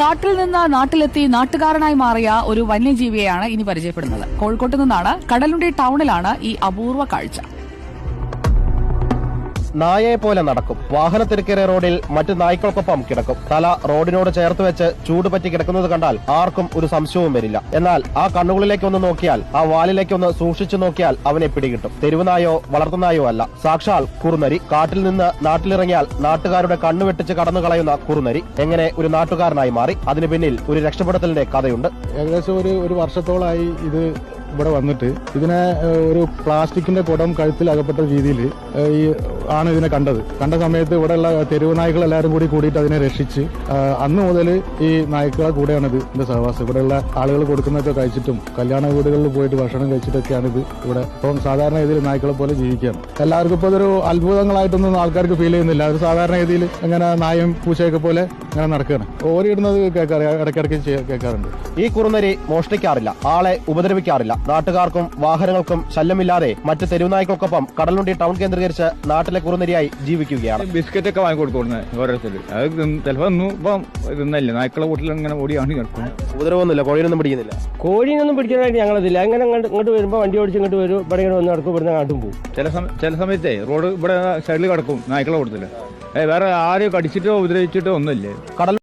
കാട്ടിൽ നിന്ന് നാട്ടിലെത്തി നാട്ടുകാരനായി മാറിയ ഒരു വന്യജീവിയെയാണ് ഇനി പരിചയപ്പെടുന്നത്. കോഴിക്കോട്ട് നിന്നാണ് കടലുണ്ടി ടൗണിലാണ് ഈ അപൂർവ കാഴ്ച. നായയെ പോലെ നടക്കും. വാഹന വാഹനത്തിരക്കേറിയ റോഡിൽ മറ്റു നായ്ക്കൾക്കൊപ്പം കിടക്കും. തല റോഡിനോട് ചേർത്ത് വെച്ച് ചൂട് പറ്റി കിടക്കുന്നത് കണ്ടാൽ ആർക്കും ഒരു സംശയവും വരില്ല. എന്നാൽ ആ കണ്ണുകളിലേക്ക് ഒന്ന് നോക്കിയാൽ ആ വാലിലേക്ക് ഒന്ന് സൂക്ഷിച്ചു നോക്കിയാൽ അവനെ പിടികിട്ടും. തെരുവുനായോ വളർത്തുനായോ അല്ല. സാക്ഷാൽ കുറുനരി. കാട്ടിൽ നിന്ന് നാട്ടിലിറങ്ങിയാൽ നാട്ടുകാരുടെ കണ്ണു വെട്ടിച്ച് കടന്നു കളയുന്ന കുറുനരി. എങ്ങനെ ഒരു നാട്ടുകാരനായി മാറി? അതിന് പിന്നിൽ ഒരു രക്ഷപ്പെടുത്തലിന്റെ കഥയുണ്ട്. ഏകദേശം ഒരു ഒരു വർഷത്തോളമായി ഇത് ഇവിടെ വന്നിട്ട്. ഇതിനെ ഒരു പ്ലാസ്റ്റിക്കിന്റെ കുടം കഴുത്തിൽ അകപ്പെട്ട രീതിയിൽ ഈ ആണ് ഇതിനെ കണ്ടത്. കണ്ട സമയത്ത് ഇവിടെയുള്ള തെരുവ് നായ്ക്കൾ എല്ലാവരും കൂടി കൂടിയിട്ട് അതിനെ രക്ഷിച്ച് അന്ന് മുതൽ ഈ നായ്ക്കളെ കൂടെയാണ് ഇത് ഇതിന്റെ സഹവാസം. ഇവിടെയുള്ള ആളുകൾ കൊടുക്കുന്നതൊക്കെ കഴിച്ചിട്ടും കല്യാണ വീടുകളിൽ പോയിട്ട് ഭക്ഷണം കഴിച്ചിട്ടൊക്കെയാണ് ഇത് ഇവിടെ. ഇപ്പം സാധാരണ രീതിയിൽ നായ്ക്കളെ പോലെ ജീവിക്കുകയാണ്. എല്ലാവർക്കും ഇപ്പോൾ ഇതൊരു അത്ഭുതങ്ങളായിട്ടൊന്നും ആൾക്കാർക്ക് ഫീൽ ചെയ്യുന്നില്ല. ഒരു സാധാരണ രീതിയിൽ ഇങ്ങനെ നായും പൂച്ചയൊക്കെ പോലെ ഇങ്ങനെ നടക്കുകയാണ്. ഓരിയിടുന്നത് കേൾക്കാറ് ഇടയ്ക്കിടയ്ക്ക് കേൾക്കാറുണ്ട്. ഈ കുറുന്നരി മോഷ്ടിക്കാറില്ല ആളെ ഉപദ്രവിക്കാറില്ല. നാട്ടുകാർക്കും വാഹനങ്ങൾക്കും ശല്യമില്ലാതെ മറ്റ് തെരുവുനായ്ക്കൾക്കൊപ്പം കടലുണ്ടി ടൗൺ കേന്ദ്രീകരിച്ച് നാട്ടിലെ കുറുനരിയായി ജീവിക്കുകയാണ്. ബിസ്ക്കറ്റ് ഒക്കെ വാങ്ങി കൊടുക്കുന്നത് ഓരോരുത്തർ. അത് ചിലപ്പോൾ ഒന്നും ഇപ്പം തിന്നല്ലേ? നായ്ക്കളെ വീട്ടിൽ ഇങ്ങനെ ഓടിയാണ് കിടക്കും ഉപദ്രവമൊന്നുമില്ല കോഴിയൊന്നും പിടിക്കുന്നില്ല. കോഴീനൊന്നും പിടിക്കാനായിട്ട് ഞങ്ങളിതില്ല. അങ്ങനെ അങ്ങോട്ട് ഇങ്ങോട്ട് വരുമ്പോൾ വണ്ടി ഓടിച്ച് ഇങ്ങോട്ട് വരും ഇവിടെ ഇങ്ങനെ വന്ന് നടക്കും ഇവിടുന്ന് അങ്ങോട്ടും പോകും. ചില സമയം ചില സമയത്തേ റോഡ് ഇവിടെ സൈഡിൽ കിടക്കും നായ്ക്കളെ കൊടുത്തില്ല വേറെ ആരും കടിച്ചിട്ടോ ഉപദ്രവിച്ചിട്ടോ ഒന്നുമില്ലേ? കടൽ